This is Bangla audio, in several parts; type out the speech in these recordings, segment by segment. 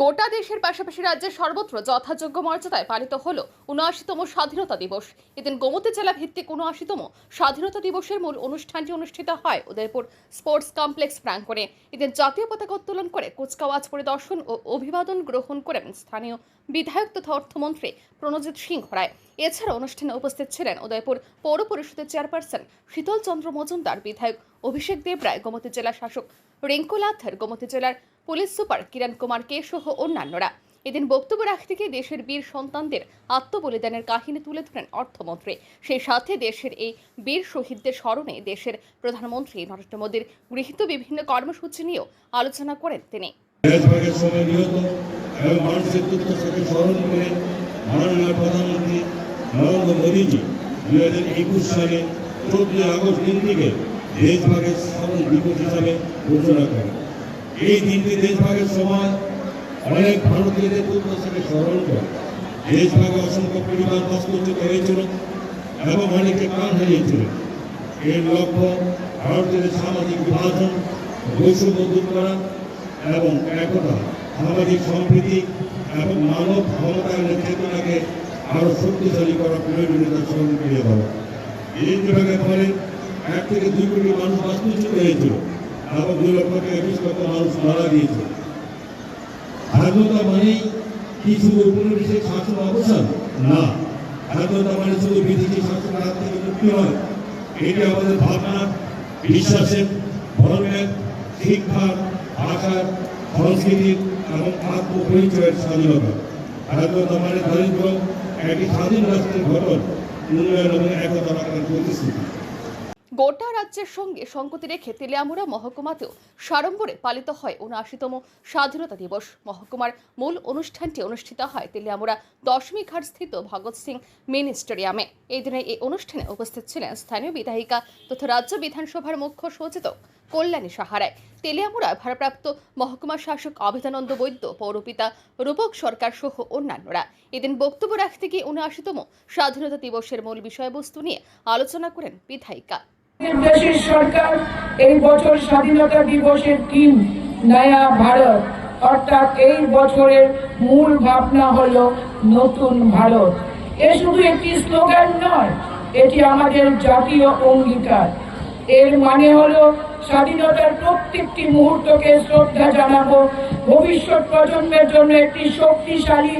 গোটা দেশের পাশাপাশি রাজ্যের সর্বত্র যথাযোগ্য মর্যাদায় পালিত হল উনআশিতম স্বাধীনতা দিবস। এদিন গোমতী জেলা ভিত্তিক উনআশিতম স্বাধীনতা দিবসের মূল অনুষ্ঠানটি অনুষ্ঠিত হয় উদয়পুর স্পোর্টস কমপ্লেক্স প্রাঙ্গণে। এদিন জাতীয় পতাকা উত্তোলন করে কুচকাওয়াজ পরিদর্শন ও অভিবাদন গ্রহণ করেন স্থানীয় বিধায়ক তথা অর্থমন্ত্রী প্রণজিৎ সিংহ রায় এছাড়া অনুষ্ঠানে উপস্থিত ছিলেন উদয়পুর পৌর পরিষদের চেয়ারপারসন শীতল চন্দ্র মজুমদার, বিধায়ক অভিষেক দেব রায়, গোমতী জেলা শাসক রিঙ্কু গোমতী জেলার পুলিশ সুপার কিরণ কুমার কে সহ অন্যান্যরা। এদিন বক্তব্য রাখতে গিয়ে দেশের বীর সন্তানদের আত্মবলিদানের কাহিনী তুলে ধরেন অর্থমন্ত্রী। সেই সাথে দেশের এই বীর শহীদদের স্মরণে দেশের প্রধানমন্ত্রী নরেন্দ্র মোদীর গৃহীত বিভিন্ন কর্মসূচি নিয়েও আলোচনা করেন তিনি। প্রধানমন্ত্রী নরেন্দ্র মোদীজি দুই হাজার একুশ সালে চোদ্দই আগস্ট দিনটিকে দেশভাগের স্মরণ দিবস হিসাবে ঘোষণা করেন এই দিনটি দেশভাগের সময় অনেক ভারতীয়দের দুর্দশাকে স্মরণ করে। দেশভাগে অসংখ্য পরিবার বাস্তুচ্যুত হয়েছিল এবং অনেকে প্রাণ হারিয়েছিল। এর লক্ষ্য ভারতীয়দের সামাজিক বিভাজন, বৈষম্য দূর করা এবং একতা, সামাজিক সম্প্রীতি এবং মানব ক্ষমতায়নের চেতনাকে আরও শক্তিশালী করার প্রয়োজনীয়তা স্মরণ করিয়ে দেওয়া এই বিভাগের ফলে এক থেকে দুই কোটি মানুষ বাস্তুচ্যুত হয়েছিল এবং দুই লক্ষ থেকে বিশ লক্ষ মানুষ মারা গিয়েছিল স্বাধীনতা মানেই কি শুধু উপনিবেশিক শাসন অবসান? না। স্বাধীনতা মানে শুধু বিদেশি শাসনের হাত থেকে মুক্তি নয়। এটি আমাদের ভাবনা, বিশ্বাসের ধর্মের শিক্ষার ভাষার সংস্কৃতির এবং আত্মপরিচয়ের স্বাধীনতা। স্বাধীনতা মানে দারিদ্র, একটি স্বাধীন রাষ্ট্রের গঠন, উন্নয়ন এবং একতা রাখার প্রতিশ্রুতি। গোটা রাজ্যের সঙ্গে সংগতি রেখে তেলিয়ামুড়া মহকুমাতেও সাড়ম্বরে পালিত হয় উনআশিতম স্বাধীনতা দিবস। মহকুমার মূল অনুষ্ঠানটি অনুষ্ঠিত হয় তেলিয়ামুড়া দশমী ঘাট স্থিত ভগৎ সিং মিনি স্টেডিয়ামে এই দিনে এই অনুষ্ঠানে উপস্থিত ছিলেন স্থানীয় বিধায়িকা তথা রাজ্য বিধানসভার মুখ্য সচেতক কল্যাণী সাহারায়। তেলিয়ামুড়া ভারপ্রাপ্ত মহকুমা শাসক অভিধানন্দ বৈদ্য, পৌরপিতা রূপক সরকার সহ অন্যান্যরা। এদিন বক্তব্য রাখতে গিয়ে উনআশিতম স্বাধীনতা দিবসের মূল বিষয়বস্তু নিয়ে আলোচনা করেন বিধায়িকা। দেশের সরকার এই বছর স্বাধীনতা দিবসের থিম নয়া ভারত। অর্থাৎ এই বছরের মূল ভাবনা হলো নতুন ভারত। এ শুধু একটি স্লোগান নয়, এটি আমাদের জাতীয় অঙ্গীকার। এর মানে হলো স্বাধীনতার প্রত্যেকটি মুহূর্তকে শ্রদ্ধা জানাব। ভবিষ্যৎ প্রজন্মের জন্য একটি শক্তিশালী,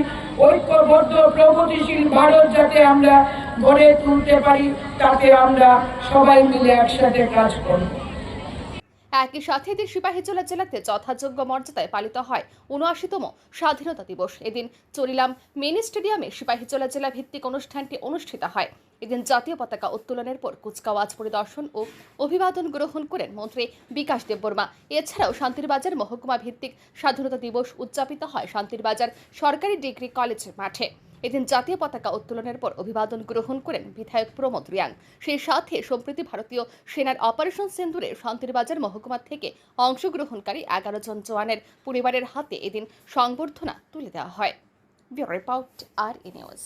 ঐক্যবদ্ধ, প্রগতিশীল ভারত যাতে আমরা গড়ে তুলতে পারি, তাতে আমরা সবাই মিলে একসাথে কাজ করব। একই সাথে এদিন সিপাহীজলা জেলাতে যথাযোগ্য মর্যাদায় পালিত হয় উনআশিতম স্বাধীনতা দিবস। এদিন চরিলাম মিনি স্টেডিয়ামে সিপাহীজলা জেলা ভিত্তিক অনুষ্ঠানটি অনুষ্ঠিত হয়। এদিন জাতীয় পতাকা উত্তোলনের পর কুচকাওয়াজ পরিদর্শন ও অভিবাদন গ্রহণ করেন মন্ত্রী বিকাশ দেববর্মা। এছাড়াও শান্তিরবাজার মহকুমা ভিত্তিক স্বাধীনতা দিবস উদযাপিত হয় শান্তিরবাজার সরকারি ডিগ্রি কলেজ মাঠে। এদিন জাতীয় পতাকা উত্তোলনের পর অভিবাদন গ্রহণ করেন বিধায়ক প্রমোদ রিয়াং। সেই সাথে সম্প্রতি ভারতীয় সেনার অপারেশন সিন্দুরে শান্তিরবাজার মহকুমা থেকে অংশগ্রহণকারী এগারো জন জওয়ানের পরিবারের হাতে এদিন সংবর্ধনা তুলে দেওয়া হয়। আর নিউজ।